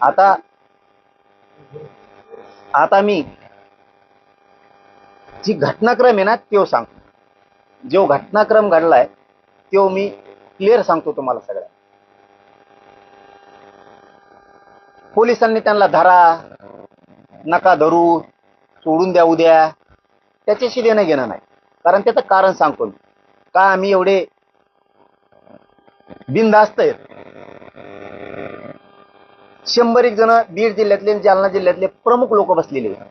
आता आता मी जी घटनाक्रम आहे ना तो सांगतो. जो घटनाक्रम घडलाय तो मी क्लिअर सांगतो तुम्हाला सगळ्या पोलिसांनी त्यांना धरा नका धरू सोडून द्या उद्या. त्याच्याशी देणं घेणं नाही. कारण त्याचं कारण सांगतो मी. का आम्ही एवढे बिनधास्त आहेत? शंभर एक जण बीड जिल्ह्यातले जालना जिल्ह्यातले प्रमुख लोक बसलेले होते.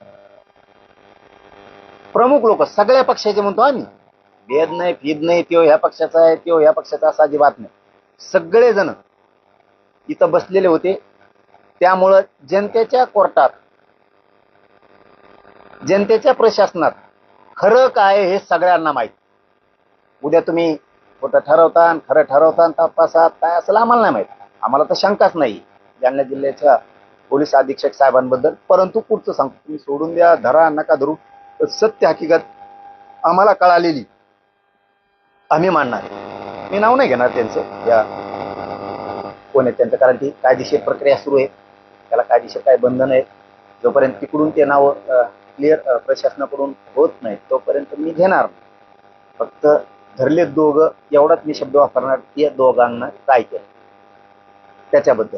प्रमुख लोक सगळ्या पक्षाचे म्हणतो आम्ही. भेद नाही फीद नाही त्यो ह्या पक्षाचा आहे त्यो ह्या पक्षाचा असा अजिबात नाही. सगळे जण इथं बसलेले होते. त्यामुळं जनतेच्या कोर्टात जनतेच्या प्रशासनात खरं काय हे सगळ्यांना माहीत. उद्या तुम्ही कुठं ठरवता खरं ठरवता तपासात काय असेल आम्हाला नाही माहीत. आम्हाला तर शंकाच नाही. जालना जिल्ह्याच्या पोलीस अधीक्षक साहेबांबद्दल. परंतु पुढचं सांगतो तुम्ही सोडून द्या धरा नका धरू. तर सत्य हकीकत आम्हाला कळालेली आम्ही मानणार. मी नाव नाही घेणार त्यांचं या कोण आहे त्यांचं कारण ती कायदेशीर प्रक्रिया सुरू आहे. त्याला कायदेशीर काय बंधन आहे. जोपर्यंत तिकडून ते नाव क्लिअर प्रशासनाकडून होत नाही तोपर्यंत मी घेणार फक्त धरले दोघं एवढाच मी शब्द वापरणार या दोघांना काय केलं? त्याच्याबद्दल.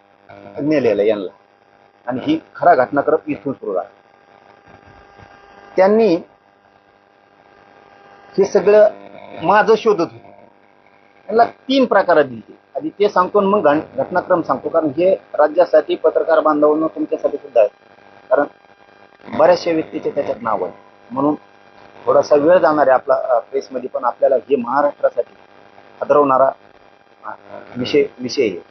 नेलेलं यांना. आणि ही खरा घटनाक्रम इथून सुरू झाला. त्यांनी हे सगळं माझं शोधत होतं. यांना तीन प्रकारात दिली आधी ते सांगतो मग घटनाक्रम सांगतो. कारण हे राज्यासाठी पत्रकार बांधवांना तुमच्यासाठी सुद्धा आहे. कारण बऱ्याचशा व्यक्तीचे त्याच्यात नाव आहे. म्हणून थोडासा वेळ जाणार आहे आपला प्रेसमध्ये पण आपल्याला हे महाराष्ट्रासाठी हादरवणारा विषय विषय आहे.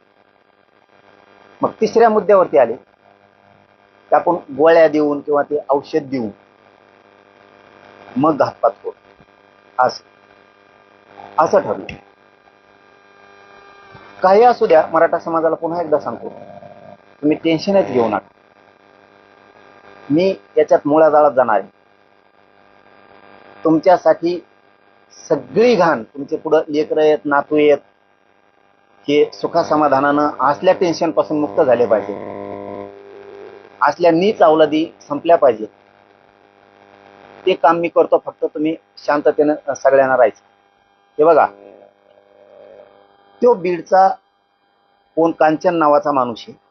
मग तिसऱ्या मुद्द्यावरती आले. की आपण गोळ्या देऊन किंवा ते औषध देऊन मग घातपात करू. असं. असं ठरलं. काही असू द्या मराठा समाजाला पुन्हा एकदा सांगतो. तुम्ही टेन्शनच घेऊ नका. मी याच्यात मुळाजाळात जाणार आहे. तुमच्यासाठी सगळी घाण तुमचे पुढं लेकर येत नातू येत हे सुखासमाधानानं असल्या टेन्शनपासून मुक्त झाले पाहिजे. असल्या नीच अवलादी संपल्या पाहिजे. ते काम मी करतो फक्त तुम्ही शांततेनं सगळ्यांना राहायचं. हे बघा. तो बीडचा कोण कांचन नावाचा माणूस आहे.